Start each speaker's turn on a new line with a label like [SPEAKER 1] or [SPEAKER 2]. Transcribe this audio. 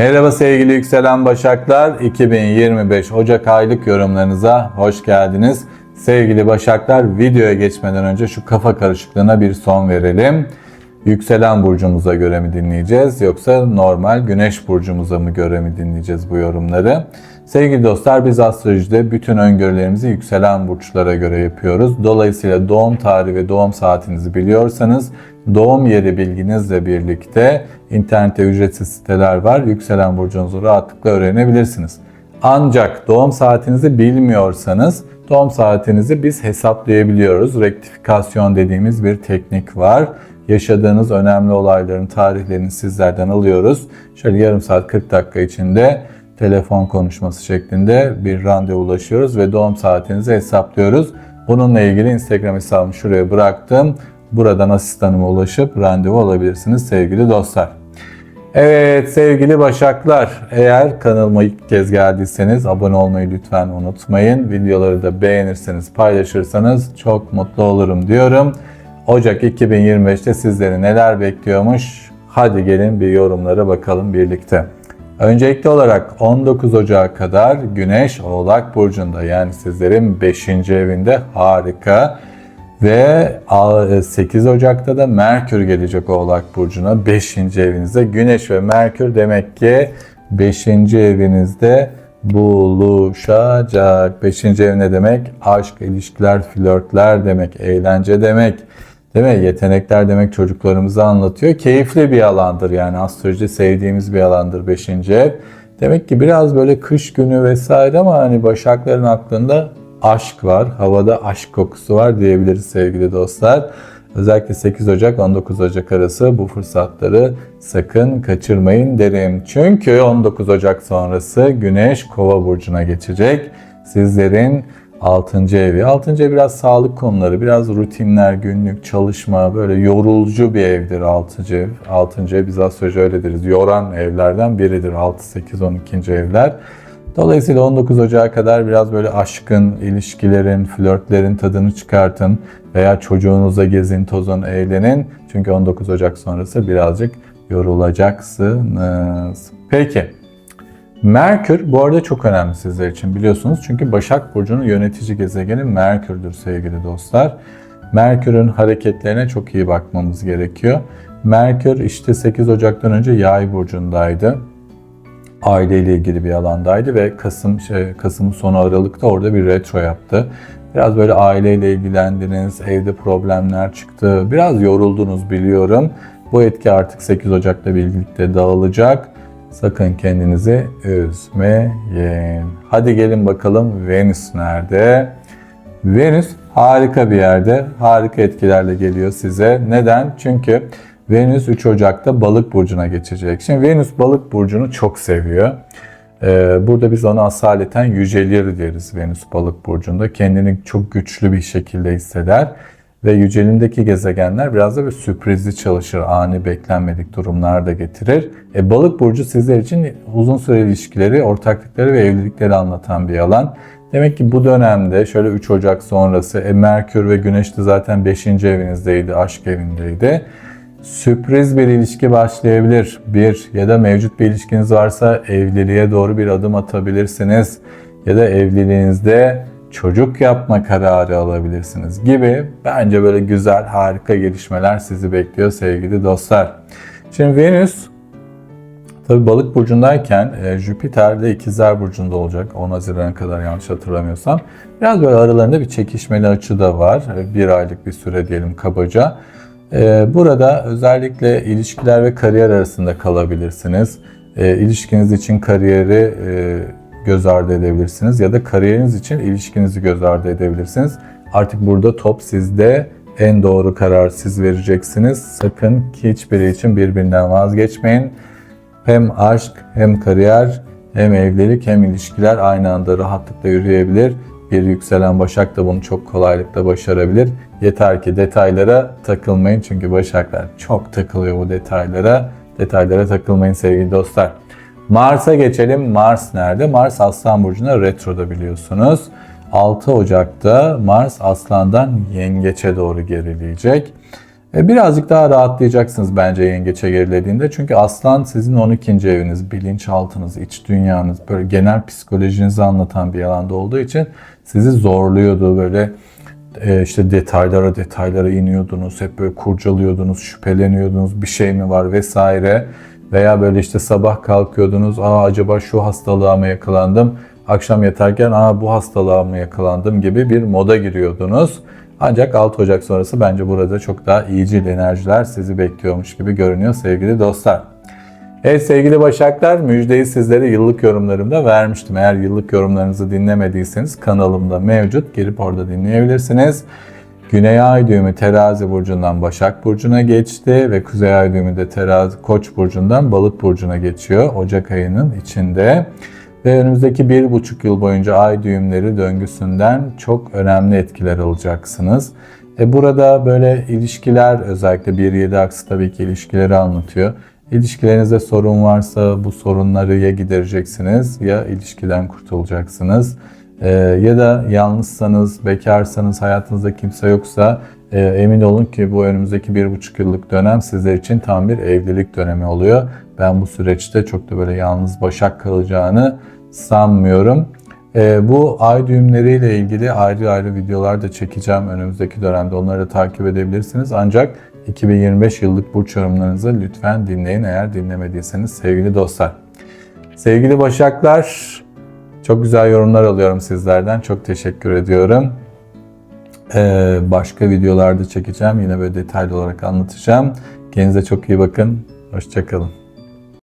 [SPEAKER 1] Merhaba sevgili yükselen başaklar. 2025 Ocak aylık yorumlarınıza hoş geldiniz. Sevgili başaklar videoya geçmeden önce şu kafa karışıklığına bir son verelim. Yükselen burcumuza göre mi dinleyeceğiz yoksa normal güneş burcumuza mı göre mi dinleyeceğiz bu yorumları? Sevgili dostlar biz astrolojide bütün öngörülerimizi yükselen burçlara göre yapıyoruz. Dolayısıyla doğum tarihi ve doğum saatinizi biliyorsanız doğum yeri bilginizle birlikte internette ücretsiz siteler var. Yükselen burcunuzu rahatlıkla öğrenebilirsiniz. Ancak doğum saatinizi bilmiyorsanız doğum saatinizi biz hesaplayabiliyoruz. Rektifikasyon dediğimiz bir teknik var. Yaşadığınız önemli olayların tarihlerini sizlerden alıyoruz. Şöyle yarım saat 40 dakika içinde telefon konuşması şeklinde bir randevu ulaşıyoruz ve doğum saatinizi hesaplıyoruz. Bununla ilgili Instagram hesabımı şuraya bıraktım. Buradan asistanıma ulaşıp randevu alabilirsiniz sevgili dostlar. Evet sevgili Başaklar, eğer kanalıma ilk kez geldiyseniz abone olmayı lütfen unutmayın. Videoları da beğenirseniz, paylaşırsanız çok mutlu olurum diyorum. Ocak 2025'te sizleri neler bekliyormuş? Hadi gelin bir yorumlara bakalım birlikte. Öncelikli olarak 19 Ocak'a kadar Güneş Oğlak Burcu'nda yani sizlerin 5. evinde harika. Ve 8 Ocak'ta da Merkür gelecek Oğlak Burcu'na 5. evinizde. Güneş ve Merkür demek ki 5. evinizde buluşacak. 5. ev ne demek? Aşk, ilişkiler, flörtler demek, eğlence demek. Değil mi? Yetenekler demek çocuklarımıza anlatıyor. Keyifli bir alandır yani astroloji sevdiğimiz bir alandır 5. ev. Demek ki biraz böyle kış günü vesaire ama hani başakların aklında aşk var. Havada aşk kokusu var diyebiliriz sevgili dostlar. Özellikle 8 Ocak 19 Ocak arası bu fırsatları sakın kaçırmayın derim. Çünkü 19 Ocak sonrası Güneş Kova burcuna geçecek. Sizlerin 6. evi. 6. ev biraz sağlık konuları, biraz rutinler, günlük çalışma, böyle yorucu bir evdir 6. ev. 6. ev biz astroloji öyle deriz. Yoran evlerden biridir 6, 8, 12. evler. Dolayısıyla 19 Ocak'a kadar biraz böyle aşkın, ilişkilerin, flörtlerin tadını çıkartın veya çocuğunuzla gezin, tozun, eğlenin. Çünkü 19 Ocak sonrası birazcık yorulacaksınız. Peki. Merkür bu arada çok önemli sizler için biliyorsunuz. Çünkü Başak Burcu'nun yönetici gezegeni Merkür'dür sevgili dostlar. Merkür'ün hareketlerine çok iyi bakmamız gerekiyor. Merkür işte 8 Ocak'tan önce Yay burcundaydı aileyle ilgili bir alandaydı ve Kasım şey, Kasım'ın sonu Aralık'ta orada bir retro yaptı. Biraz böyle aileyle ilgilendiniz, evde problemler çıktı. Biraz yoruldunuz biliyorum. Bu etki artık 8 Ocak'ta birlikte dağılacak. Sakın kendinizi üzmeyin. Hadi gelin bakalım Venüs nerede? Venüs harika bir yerde, harika etkilerle geliyor size. Neden? Çünkü Venüs 3 Ocak'ta balık burcuna geçecek. Şimdi Venüs balık burcunu çok seviyor. Ee, burada biz ona asaleten yücelir deriz Venüs balık burcunda. Kendini çok güçlü bir şekilde hisseder. Ve yücelindeki gezegenler biraz da bir sürprizli çalışır. Ani beklenmedik durumlar da getirir. E, balık burcu sizler için uzun süreli ilişkileri, ortaklıkları ve evlilikleri anlatan bir alan. Demek ki bu dönemde şöyle 3 Ocak sonrası e, Merkür ve Güneş de zaten 5. evinizdeydi, aşk evindeydi sürpriz bir ilişki başlayabilir. Bir ya da mevcut bir ilişkiniz varsa evliliğe doğru bir adım atabilirsiniz. Ya da evliliğinizde çocuk yapma kararı alabilirsiniz gibi bence böyle güzel harika gelişmeler sizi bekliyor sevgili dostlar. Şimdi Venüs tabi balık burcundayken e, Jüpiter de ikizler burcunda olacak 10 Haziran'a kadar yanlış hatırlamıyorsam. Biraz böyle aralarında bir çekişmeli açı da var. E, bir aylık bir süre diyelim kabaca. Ee, burada özellikle ilişkiler ve kariyer arasında kalabilirsiniz. Ee, ilişkiniz için kariyeri e, göz ardı edebilirsiniz ya da kariyeriniz için ilişkinizi göz ardı edebilirsiniz. Artık burada top sizde. En doğru karar siz vereceksiniz. Sakın hiçbiri için birbirinden vazgeçmeyin. Hem aşk, hem kariyer, hem evlilik, hem ilişkiler aynı anda rahatlıkla yürüyebilir. Bir yükselen başak da bunu çok kolaylıkla başarabilir. Yeter ki detaylara takılmayın çünkü başaklar çok takılıyor bu detaylara. Detaylara takılmayın sevgili dostlar. Mars'a geçelim. Mars nerede? Mars Aslan Burcu'nda retroda biliyorsunuz. 6 Ocak'ta Mars Aslan'dan Yengeç'e doğru gerileyecek. E, birazcık daha rahatlayacaksınız bence yengeçe gerilediğinde. Çünkü aslan sizin 12. eviniz, bilinçaltınız, iç dünyanız, böyle genel psikolojinizi anlatan bir alanda olduğu için sizi zorluyordu. Böyle e, işte detaylara detaylara iniyordunuz, hep böyle kurcalıyordunuz, şüpheleniyordunuz, bir şey mi var vesaire. Veya böyle işte sabah kalkıyordunuz, aa acaba şu hastalığa mı yakalandım? Akşam yatarken aa bu hastalığa mı yakalandım gibi bir moda giriyordunuz. Ancak 6 Ocak sonrası bence burada çok daha iyicil enerjiler sizi bekliyormuş gibi görünüyor sevgili dostlar. Evet sevgili Başaklar müjdeyi sizlere yıllık yorumlarımda vermiştim. Eğer yıllık yorumlarınızı dinlemediyseniz kanalımda mevcut. Gelip orada dinleyebilirsiniz. Güney ay düğümü terazi burcundan Başak burcuna geçti ve kuzey ay düğümü de terazi koç burcundan balık burcuna geçiyor Ocak ayının içinde. Ve önümüzdeki bir buçuk yıl boyunca ay düğümleri döngüsünden çok önemli etkiler alacaksınız. E burada böyle ilişkiler özellikle 1-7 aksı tabii ki ilişkileri anlatıyor. İlişkilerinizde sorun varsa bu sorunları ya gidereceksiniz ya ilişkiden kurtulacaksınız. Ee, ya da yalnızsanız, bekarsanız, hayatınızda kimse yoksa e, emin olun ki bu önümüzdeki bir buçuk yıllık dönem sizler için tam bir evlilik dönemi oluyor. Ben bu süreçte çok da böyle yalnız başak kalacağını sanmıyorum. Ee, bu ay düğümleriyle ilgili ayrı ayrı videolar da çekeceğim önümüzdeki dönemde. Onları da takip edebilirsiniz. Ancak 2025 yıllık burç yorumlarınızı lütfen dinleyin eğer dinlemediyseniz sevgili dostlar. Sevgili Başaklar, çok güzel yorumlar alıyorum sizlerden. Çok teşekkür ediyorum. Ee, başka videolarda çekeceğim. Yine böyle detaylı olarak anlatacağım. Kendinize çok iyi bakın. Hoşçakalın.